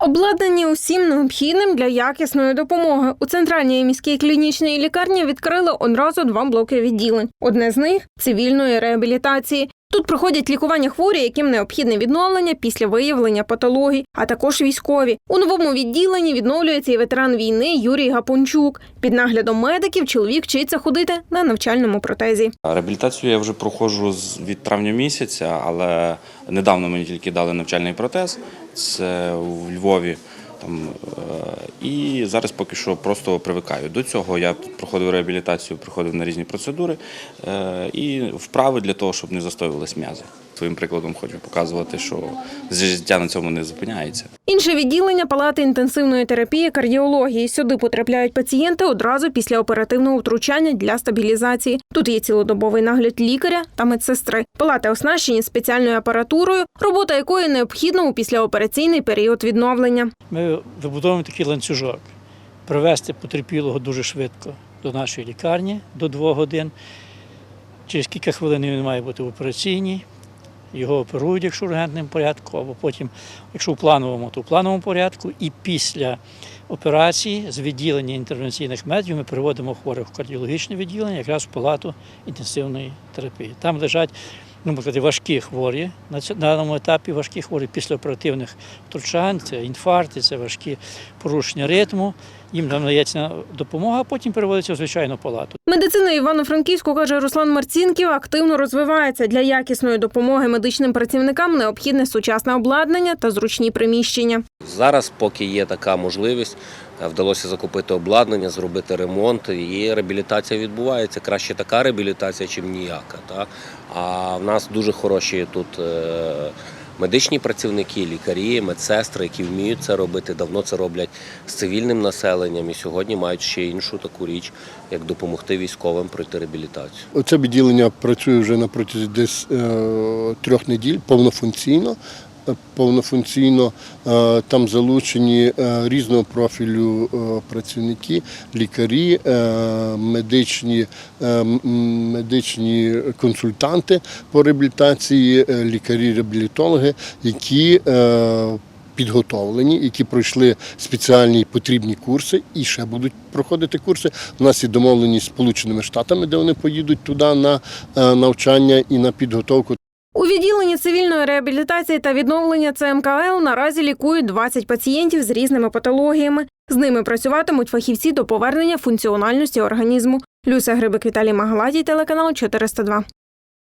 Обладнані усім необхідним для якісної допомоги. У центральній міській клінічній лікарні відкрили одразу два блоки відділень. Одне з них цивільної реабілітації. Тут проходять лікування хворі, яким необхідне відновлення після виявлення патологій, а також військові. У новому відділенні відновлюється і ветеран війни Юрій Гапончук. Під наглядом медиків чоловік вчиться ходити на навчальному протезі. Реабілітацію я вже проходжу від травня місяця, але недавно мені тільки дали навчальний протез. Це у Львові. Там, е, і зараз поки що просто привикаю. До цього я проходив реабілітацію, приходив на різні процедури е, і вправи для того, щоб не застоювались м'язи. Своїм прикладом хочу показувати, що життя на цьому не зупиняється. Інше відділення палати інтенсивної терапії кардіології. Сюди потрапляють пацієнти одразу після оперативного втручання для стабілізації. Тут є цілодобовий нагляд лікаря та медсестри. Палати оснащені спеціальною апаратурою, робота якої необхідна у післяопераційний період відновлення. Ми вибудовуємо такий ланцюжок. Привезти потерпілого дуже швидко до нашої лікарні до двох годин. Через кілька хвилин він має бути в операційній. Його оперують, якщо в ургентному порядку, або потім, якщо в плановому, то в плановому порядку. І після операції з відділення інтервенційних медиків ми переводимо хворих в кардіологічне відділення, якраз в палату інтенсивної терапії. Там лежать ну, можна сказати, важкі хворі на даному етапі важкі хворі після оперативних втручань, це інфаркти, це важкі порушення ритму. Їм там надається допомога, а потім переводиться в звичайну палату. Медицина Івано-Франківську, каже Руслан Марцінків, активно розвивається. Для якісної допомоги медичним працівникам необхідне сучасне обладнання та зручні приміщення. Зараз, поки є така можливість, вдалося закупити обладнання, зробити ремонт, і реабілітація відбувається. Краще така реабілітація, чим ніяка. Та? А в нас дуже хороші тут е, медичні працівники, лікарі, медсестри, які вміють це робити, давно це роблять з цивільним населенням і сьогодні мають ще іншу таку річ, як допомогти військовим пройти реабілітацію. Оце відділення працює вже на протязі десь е, трьох неділь повнофункційно. Повнофункційно е, там залучені е, різного профілю е, працівники, лікарі, медичні, медичні консультанти по реабілітації, лікарі-реабілітологи, які підготовлені, які пройшли спеціальні потрібні курси і ще будуть проходити курси. У нас є домовленість з Сполученими Штатами, де вони поїдуть туди на навчання і на підготовку. У відділенні цивільної реабілітації та відновлення ЦМКЛ наразі лікують 20 пацієнтів з різними патологіями. З ними працюватимуть фахівці до повернення функціональності організму. Люся Грибик Віталій Магаладій, телеканал 402.